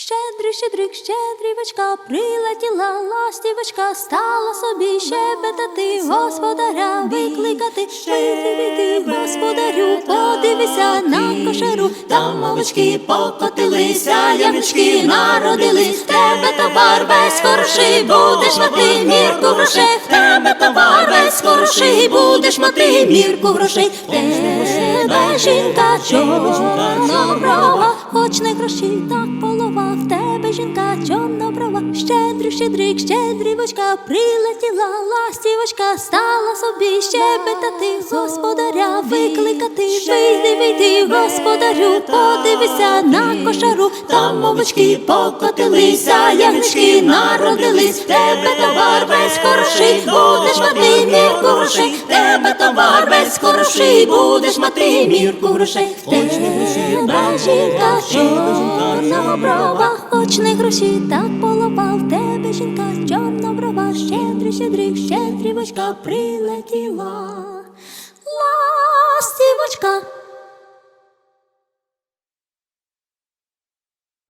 Щедрий, щедрик, щедрівочка, прилетіла ластівочка, стала собі щебетати, господаря викликати, щедрий господарю, подивися на кошару, там мовочки покотилися, ямочки народились, тебе товар весь хороший, будеш мати мірку грошей, в тебе товар весь хороший, будеш мати мірку грошей, тебе жінка чорноброва, хоч не гроші, так полова, в тебе жінка чорноброва, щедрий, щедрик, щедрівочка, прилетіла ластівочка, стала собі щебетати, господаря викликати, вийди, вийди, господарю, подивися на кошару, там мовочки покотилися, ягнички народились, тебе товар весь хороший, будеш мати мірку грошей, тебе товар весь хороший, будеш мати мірку грошей, тебе жінка чорноброва, хоч не гроші, так полова, в тебе жінка. Чорна брова, щедрий, щедрик, щедрівочка прилетіла.